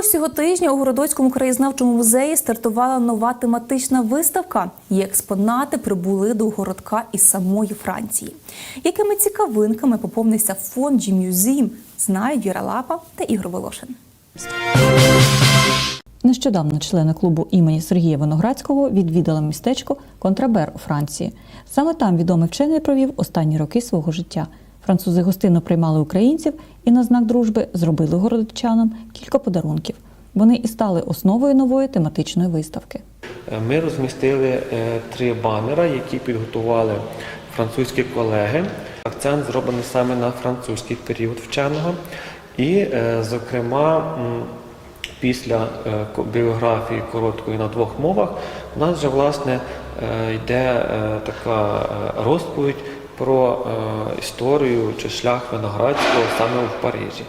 Упродовж цього тижня у Городоцькому краєзнавчому музеї стартувала нова тематична виставка. Її експонати прибули до городка із самої Франції. Якими цікавинками поповнився фонд G-Museum, знають Віра Лапа та Ігор Волошин. Нещодавно члени клубу імені Сергія Виноградського відвідали містечко Контрабер у Франції. Саме там відомий вчений провів останні роки свого життя. Французи гостинно приймали українців і на знак дружби зробили городчанам кілька подарунків. Вони і стали основою нової тематичної виставки. Е, Ми розмістили е, три банера, які підготували французькі колеги. Акцент зроблений саме на французький період вченого. І, е, зокрема, після біографії короткої на двох мовах, у нас вже власне йде така розповідь про е, історію чи шлях Виноградського саме в Парижі.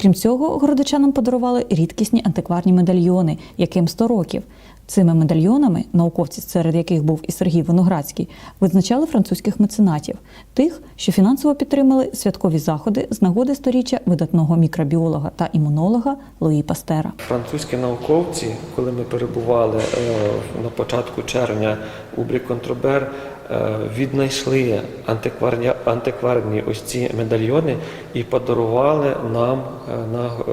Крім цього, городочанам подарували рідкісні антикварні медальйони, яким 100 років. Цими медальйонами, науковці, серед яких був і Сергій Виноградський, визначали французьких меценатів, тих, що фінансово підтримали святкові заходи з нагоди сторіччя видатного мікробіолога та імунолога Луї Пастера. Французькі науковці, коли ми перебували е, на початку червня у Бріконтробер, е, віднайшли антикварні, антикварні ось ці медальйони і подарували нам е, на, е,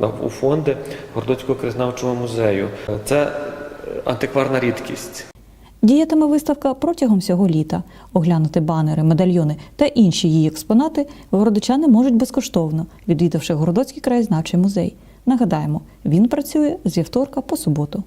на, у фонди Гордоцького краєзнавчого музею. Це антикварна рідкість. Діятиме виставка протягом всього літа. Оглянути банери, медальйони та інші її експонати городочани можуть безкоштовно, відвідавши Городоцький краєзнавчий музей. Нагадаємо, він працює з вівторка по суботу.